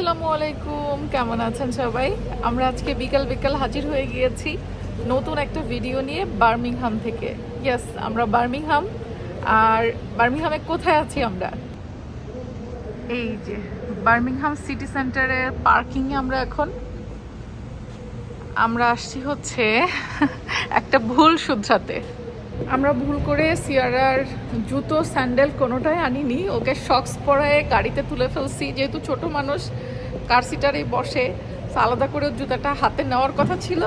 আসসালামু আলাইকুম, কেমন আছেন সবাই? আমরা আজকে বিকাল বিকাল হাজির হয়ে গিয়েছি নতুন একটা ভিডিও নিয়ে বার্মিংহাম থেকে। ইয়াস আমরা বার্মিংহাম। আর বার্মিংহামে কোথায় আছি আমরা? এই যে, বার্মিংহাম সিটি সেন্টারে পার্কিংয়ে আমরা এখন। আমরা আসছি হচ্ছে একটা ভুল শুধরাতে। আমরা ভুল করে সিয়ারার জুতো, স্যান্ডেল কোনোটাই আনিনি। ওকে শক্স পরায় গাড়িতে তুলে ফেলছি। যেহেতু ছোট মানুষ কার সিটারেই বসে। আলাদা করে জুতাটা হাতে নেওয়ার কথা ছিল।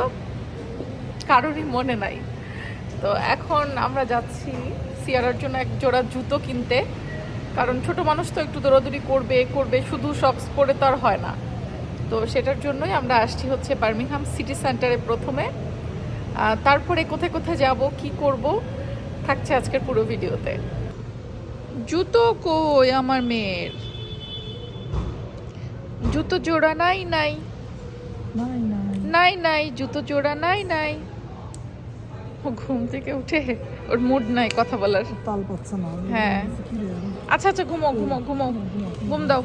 কারোরই মনে নাই। তো এখন আমরা যাচ্ছি সিয়ারার জন্য এক জোড়া জুতো কিনতে। কারণ ছোট মানুষ তো একটু দৌড়াদৌড়ি করবে করবে। শুধু শক্স পরে তো আর হয় না। তো সেটার জন্যই আমরা আসছি হচ্ছে বার্মিংহাম সিটি সেন্টারে প্রথমে। তারপরে কোথায় কোথায় যাব কি করব থাকছে আজকের পুরো ভিডিওতে। জুতো কই আমার মেয়ের? জুতো জোড়া নাই নাই। নাই নাই। জুতো জোড়া নাই নাই। ও ঘুম থেকে উঠে ওর মুড নাই কথা বলার। তাল পাচ্ছে না। হ্যাঁ। আচ্ছা আচ্ছা ঘুমো ঘুমো ঘুমো ঘুম দাও।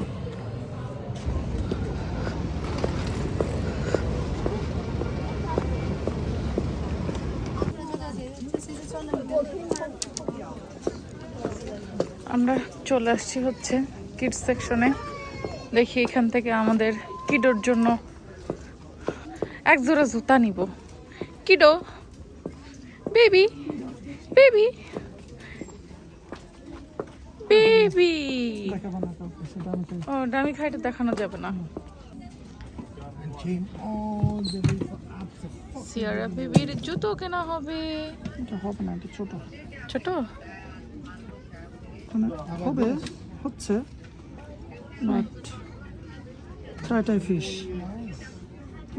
আমরা চলে আসছি হচ্ছে কিডস সেকশনে দেখি এখান থেকে আমাদের কিডোর জন্য এক জোড়া জুতা নিব কিডো বেবি বেবি বেবি। ও ডামি খাইটা দেখানো যাবে না. সিয়ারা বেবির জুতো কেনা হবে হবে না, ছোট। ছোট মানে হবে, হচ্ছে, try try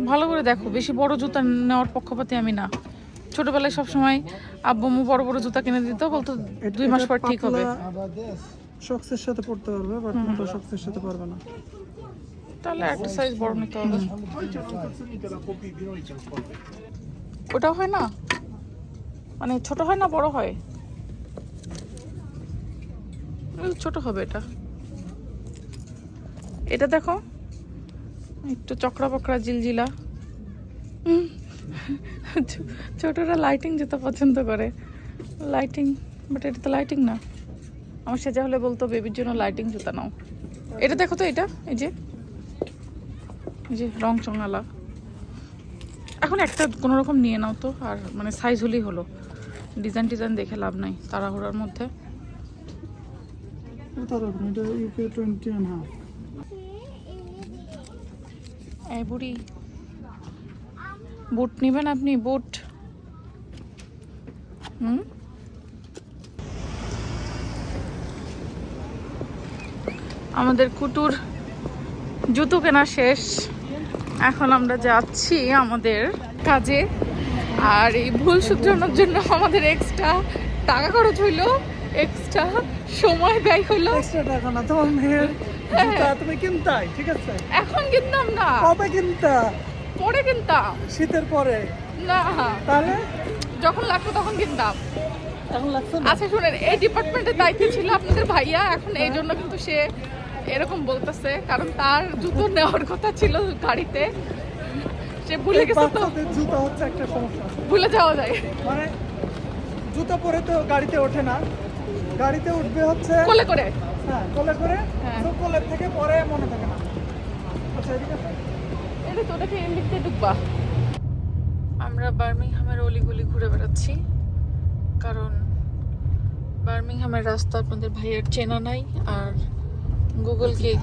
ভালো করে দেখো বেশি বড় জুতা নেওয়ার পক্ষপাতি আমি না। ছোটবেলায় সব সময় আব্বু আম্মু বড় বড় জুতা কিনে দিত বলতো দুই মাস পর ঠিক হবে। পাতলা সাথে পড়তে পারবে বাট মোটা সাথে পারবে না। তাহলে একটা সাইজ বড় নিতে হবে। ওটা হয় না? মানে ছোট হয় না বড় হয়? ছোট হবে এটা। এটা দেখো। একটু চকরা বকরা জিলজিলা ছোটরা লাইটিং যেতে পছন্দ করে। লাইটিং বাট এটা তো লাইটিং না। আমার সেজা হলে বলতো বেবির জন্য লাইটিং জুতা নাও। এটা দেখো তো এটা, এই যে। এই যে রং চঙালা। এখন একটা কোনো রকম নিয়ে নাও তো, আর মানে সাইজ হলেই হলো। ডিজাইন টিজাইন দেখে লাভ নাই, তাড়াহুড়ার মধ্যে। বুট নেবেন আপনি, বুট। আমাদের কুটুর জুতো কেনা শেষ। এখন আমরা যাচ্ছি আমাদের কাজে। আর এই ভুল শুধরানোর জন্য আমাদের এক্সট্রা টাকা খরচ হইল। এক্সট্রা সময় ব্যয় হলো। এক্সট্রা টাকা না তোমার মেয়ের জুতা তুমি কিনতাই ঠিক আছে? এখন কিনতাম না। কবে কিনতা? পরে কিনতাম। শীতের পরে? না। তাহলে? যখন লাগতো তখন কিনতাম। আচ্ছা শুনেন এই ডিপার্টমেন্টের দায়িত্বে ছিল আপনাদের ভাইয়া। এখন এই জন্য কিন্তু সে এরকম বলতেছে কারণ তার জুতো নেওয়ার কথা ছিল গাড়িতে। সে ভুলে গেছে তো। জুতা হচ্ছে একটা সমস্যা। ভুলে যাওয়া যায়। মানে জুতা পরে তো গাড়িতে ওঠে না। গাড়িতে উঠবে হচ্ছে কোলে করে? হ্যাঁ কোলে করে। হ্যাঁ। তো কোলের থেকে পরে মনে থাকে না। আচ্ছা এদিকে এটা তো ওটাকে লিখতে ঢুকবা। আমরা বার্মিংহামের অলিগলি ঘুরে বেড়াচ্ছি। কারণ বার্মিংহামের রাস্তা আপনাদের ভাইয়ের চেনা নাই আর গুগল কি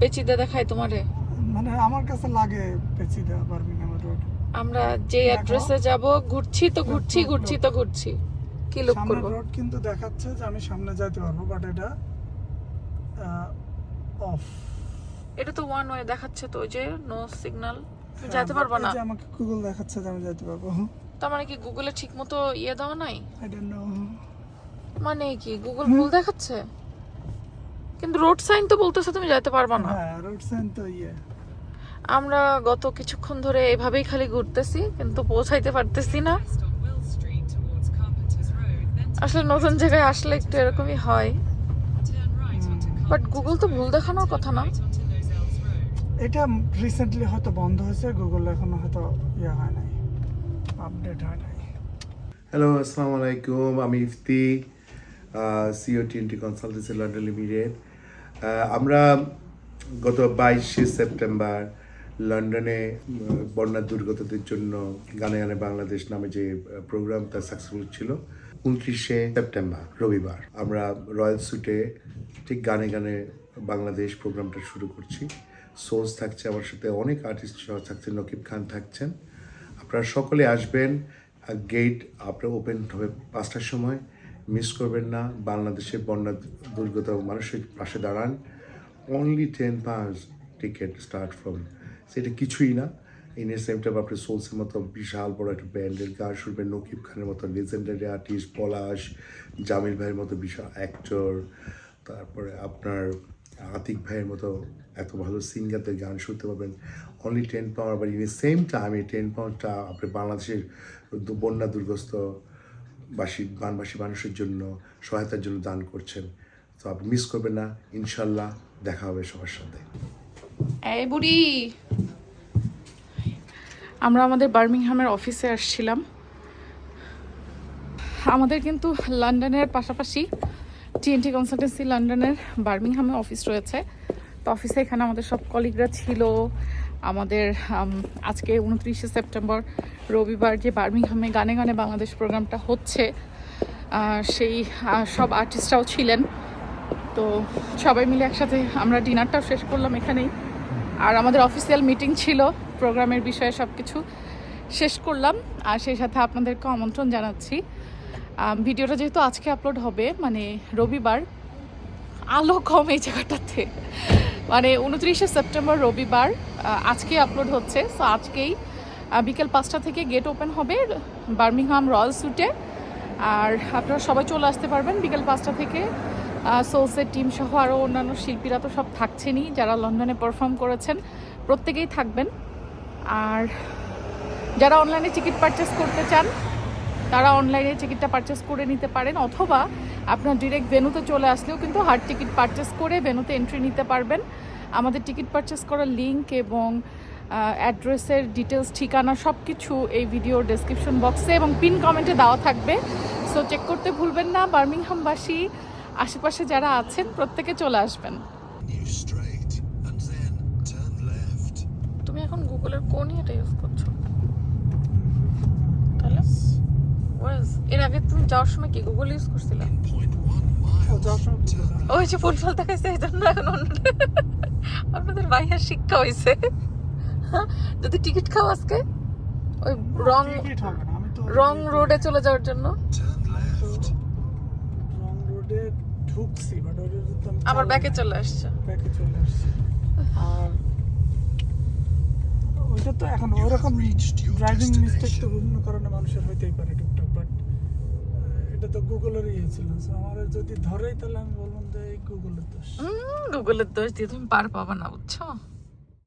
পেচিদা দেখায় তোমারে? মানে আমার কাছে লাগে পেচিদা বার্মিংহাম রোড। আমরা যে অ্যাড্রেসে যাব ঘুরছি তো ঘুরছি ঘুরছি তো ঘুরছি। কি লোক করব? রোড কিন্তু দেখাচ্ছে যে আমি সামনে যেতে পারব বাট এটা অফ এটা তো ওয়ান ওয়ে দেখাচ্ছে তো ওই যে নো সিগন্যাল যেতে পারব না। আমাকে গুগল দেখাচ্ছে যে আমি যেতে পারব। তার মানে কি গুগলে ঠিক মতো ইয়ে দেওয়া নাই? আই ডোন্ট নো মানে কি গুগল ভুল দেখাচ্ছে? কিন্তু রোড সাইন তো বলতেছে তুমি যেতে পারবা না। হ্যাঁ রোড সাইন তো ইয়ে। আমরা গত কিছুক্ষণ ধরে এভাবেই খালি ঘুরতেছি কিন্তু পৌঁছাইতে পারতেছি না। আসলে নতুন জায়গায় আসলে একটু এরকমই হয়। বাট গুগল তো ভুল দেখানোর কথা না। এটা রিসেন্টলি হয়তো বন্ধ হয়েছে গুগল এখনও হয়তো ইয়ে হয় নাই আপডেট হয় নাই। হ্যালো আসসালামু আলাইকুম আমি Ifti CEO TNT consultancy London limited আমরা গত বাইশে সেপ্টেম্বর লন্ডনে বন্যা দুর্গতদের জন্য গানে গানে বাংলাদেশ নামে যে প্রোগ্রাম তা সাকসেসফুল ছিল উনত্রিশে সেপ্টেম্বর, রবিবার। আমরা রয়্যাল সুটে ঠিক গানে গানে বাংলাদেশ প্রোগ্রামটা শুরু করছি। সোর্স থাকছে আমার সাথে, অনেক আর্টিস্ট সহ থাকছে নকিব খান থাকছেন। আপনারা সকলে আসবেন গেট আপনার ওপেন হবে পাঁচটার সময়। মিস করবেন না, বাংলাদেশের বন্যা দুর্গত মানুষের পাশে দাঁড়ান। Only ten pounds ticket start from সেটা কিছুই না। ইন এ সেম টাইম আপনি সোলসের মতো বিশাল বড় একটা ব্যান্ডের গান শুনবেন নকিব খানের মতো লেজেন্ডারি আর্টিস্ট পলাশ জামিল ভাইয়ের মতো বিশাল অ্যাক্টর তারপরে আপনার আতিক ভাইয়ের মতো এত ভালো সিঙ্গারদের গান শুনতে পাবেন। অনলি টেন পাউন্ড আবার ইন সেম টাইম এই টেন পাউন্ডটা আপনি বাংলাদেশের বন্যা দুর্গস্ত বাসী, বানবাসী মানুষের জন্য, সহায়তার জন্য দান করছেন। তো আপনি মিস করবেন না। ইনশাল্লাহ দেখা হবে সবার সাথে। এই বুড়ি! আমরা আমাদের বার্মিংহামের অফিসে আসছিলাম। আমাদের কিন্তু লন্ডনের পাশাপাশি টিএনটি কনসালটেন্সি লন্ডনের বার্মিংহামে অফিস রয়েছে। তো অফিসে এখানে আমাদের সব কলিগরা ছিল। আমাদের আজকে উনত্রিশে সেপ্টেম্বর, রবিবার যে বার্মিংহামে গানে গানে বাংলাদেশ প্রোগ্রামটা হচ্ছে সেই সব আর্টিস্টরাও ছিলেন। তো সবাই মিলে একসাথে আমরা ডিনারটাও শেষ করলাম এখানেই। আর আমাদের অফিসিয়াল মিটিং ছিল। প্রোগ্রামের বিষয়ে সব কিছু শেষ করলাম। আর সেই সাথে আপনাদেরকে আমন্ত্রণ জানাচ্ছি। ভিডিওটা যেহেতু আজকে আপলোড হবে মানে রবিবার, আলো কম এই জায়গাটাতে। মানে উনত্রিশে সেপ্টেম্বর রবিবার আজকে আপলোড হচ্ছে। সো আজকেই বিকেল পাঁচটা থেকে গেট ওপেন হবে বার্মিংহাম রয়্যাল স্যুটে আর আপনারা সবাই চলে আসতে পারবেন বিকেল পাঁচটা থেকে। সোলসের টিম সহ আরও অন্যান্য শিল্পীরা তো সব থাকছেনই, যারা লন্ডনে পারফর্ম করেছেন, প্রত্যেকেই থাকবেন। আর যারা অনলাইনে টিকিট পারচেস করতে চান, তারা অনলাইনে টিকিটটা পারচেস করে নিতে পারেন, অথবা আপনার ডিরেক্ট ভেনুতে চলে আসলেও কিন্তু হার্ড টিকিট পারচেস করে ভেনুতে এন্ট্রি নিতে পারবেন। আমাদের টিকিট পারচেস করার লিঙ্ক এবং অ্যাড্রেসের ডিটেলস ঠিকানা সব কিছু এই ভিডিওর ডেসক্রিপশন বক্সে এবং পিন কমেন্টে দেওয়া থাকবে। সো চেক করতে ভুলবেন না, বার্মিংহামবাসী আশেপাশে যারা আছেন, প্রত্যেকে চলে আসবেন। তুমি এখন গুগলের কোন ইয়েটা ইউজ করছ? তাহলে? এর আগে তুমি যাওয়ার সময় কি গুগল ইউজ করছিলে। ওই যে ফুটবল দেখাইছে এই জন্য এখন আপনাদের ভাইয়ার শিক্ষা হয়েছে যদি টিকিট খাও আজকে ওই রং রং রোডে চলে যাওয়ার জন্য। turn left. রং রোডে ঢুকছি বাট ওই রোডে তো আমি আবার ব্যাকে চলে আসছে। ব্যাকে চলে আসছি। আর তো এখন ওরকম ড্রাইভিং মিস্টেক তো বিভিন্ন কারণে মানুষের হইতেই পারে টুকটাক বাট এটা তো গুগলের ইয়ে ছিল। আমার যদি ধরেই তাহলে আমি বললাম যে গুগলের দোষ। গুগলের দোষ দিয়ে তুমি পার পাবা না, বুঝছ?